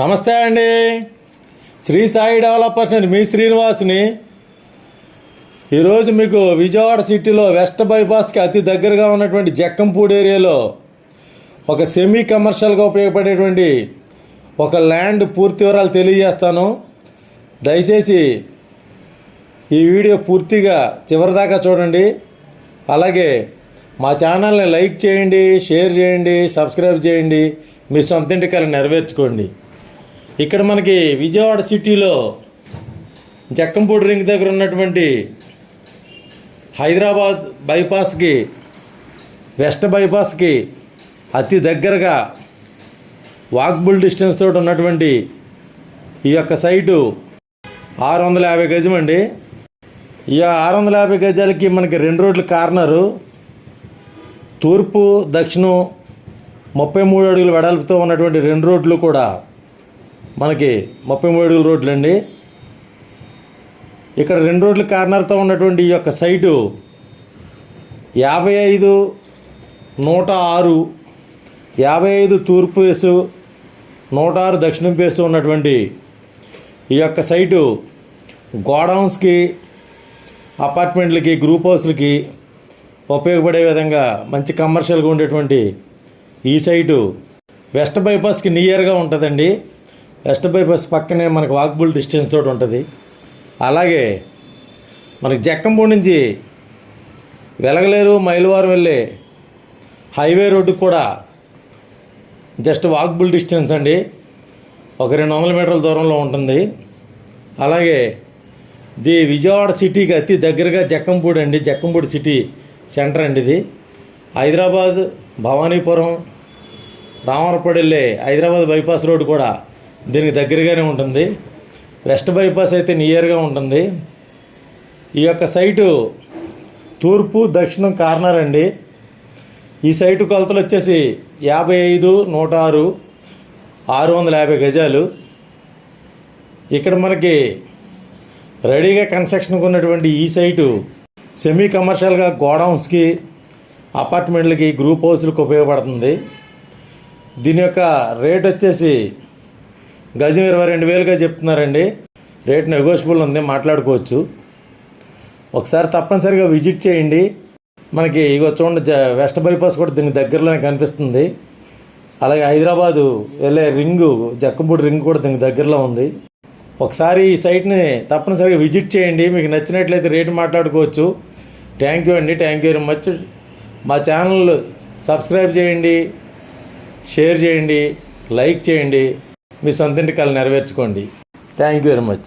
నమస్తే అండి. శ్రీ సాయి డెవలపర్స్ అండి మీ శ్రీనివాస్ని ఈరోజు మీకు విజయవాడ సిటీలో వెస్ట్ బైపాస్కి అతి దగ్గరగా ఉన్నటువంటి జక్కంపూడి ఏరియాలో ఒక సెమీ కమర్షియల్గా ఉపయోగపడేటువంటి ఒక ల్యాండ్ పూర్తి వివరాలు తెలియజేస్తాను. దయచేసి ఈ వీడియో పూర్తిగా చివరిదాకా చూడండి. అలాగే మా ఛానల్ని లైక్ చేయండి షేర్ చేయండి సబ్స్క్రైబ్ చేయండి. మీ సొంత ఇంటికలు నెరవేర్చుకోండి. ఇక్కడ మనకి విజయవాడ సిటీలో జక్కంపూడి రింగ్ దగ్గర ఉన్నటువంటి హైదరాబాద్ బైపాస్కి వెస్ట్ బైపాస్కి అతి దగ్గరగా వాక్బుల్ డిస్టెన్స్ తోటి ఉన్నటువంటి ఈ యొక్క సైటు ఆరు వందల యాభై గజం అండి. ఈ ఆరు వందల యాభై గజాలకి మనకి రెండు రోడ్ల కార్నరు. తూర్పు దక్షిణం ముప్పై మూడు అడుగుల వెడల్పుతో ఉన్నటువంటి రెండు రోడ్లు కూడా మనకి ముప్పై మూడు అడుగుల రోడ్లు అండి. ఇక్కడ రెండు రోడ్ల కార్నర్తో ఉన్నటువంటి ఈ యొక్క సైటు యాభై ఐదు నూట ఆరు యాభై ఐదు తూర్పు వేసు నూట ఆరు దక్షిణం వేసు ఉన్నటువంటి ఈ యొక్క సైటు గోడౌన్స్కి అపార్ట్మెంట్లకి గ్రూప్ హౌస్లకి ఉపయోగపడే విధంగా మంచి కమర్షియల్గా ఉండేటువంటి ఈ సైటు వెస్ట్ బైపాస్కి నియర్గా ఉంటుందండి. వెస్ట్ బైపాస్ పక్కనే మనకు వాక్బుల్ డిస్టెన్స్ తోటి ఉంటుంది. అలాగే మనకి జక్కంపూడి నుంచి వెలగలేరు మైలవారం వెళ్ళే హైవే రోడ్డుకు కూడా జస్ట్ వాక్బుల్ డిస్టెన్స్ అండి. ఒక రెండు వందల మీటర్ల దూరంలో ఉంటుంది. అలాగే ది విజయవాడ సిటీకి అతి దగ్గరగా జక్కంపూడి అండి. జక్కంపూడి సిటీ సెంటర్ అండి ఇది. హైదరాబాద్ భవానీపురం రామవరపడి వెళ్ళే హైదరాబాద్ బైపాస్ రోడ్డు కూడా దీనికి దగ్గరగానే ఉంటుంది. వెస్ట్ బైపాస్ అయితే నియర్గా ఉంటుంది. ఈ యొక్క సైటు తూర్పు దక్షిణం కార్నర్ అండి. ఈ సైటు కొలతలు వచ్చేసి యాభై ఐదు నూట ఆరు ఆరు వందల యాభై గజాలు. ఇక్కడ మనకి రెడీగా కన్స్ట్రక్షన్కి ఉన్నటువంటి ఈ సైటు సెమీ కమర్షియల్గా గోడౌన్స్కి అపార్ట్మెంట్లకి గ్రూప్ హౌస్లకు ఉపయోగపడుతుంది. దీని యొక్క రేట్ వచ్చేసి గజం ఇరవై రెండు వేలుగా చెప్తున్నారండి. రేట్ నెగోషియబుల్ ఉంది మాట్లాడుకోవచ్చు. ఒకసారి తప్పనిసరిగా విజిట్ చేయండి. మనకి ఇగో చూడండి జ వెస్ట్ బైపాస్ కూడా దీనికి దగ్గరలోనే కనిపిస్తుంది. అలాగే హైదరాబాదు వెళ్ళే రింగు జక్కంపూడి రింగ్ కూడా దీనికి దగ్గరలో ఉంది. ఒకసారి ఈ సైట్ని తప్పనిసరిగా విజిట్ చేయండి. మీకు నచ్చినట్లయితే రేటు మాట్లాడుకోవచ్చు. థ్యాంక్ యూ అండి థ్యాంక్ యూ వెరీ మచ్ మా ఛానల్ సబ్స్క్రైబ్ చేయండి షేర్ చేయండి లైక్ చేయండి. మీ సొంత ఇంటి కళ నెరవేర్చుకోండి. Thank you very much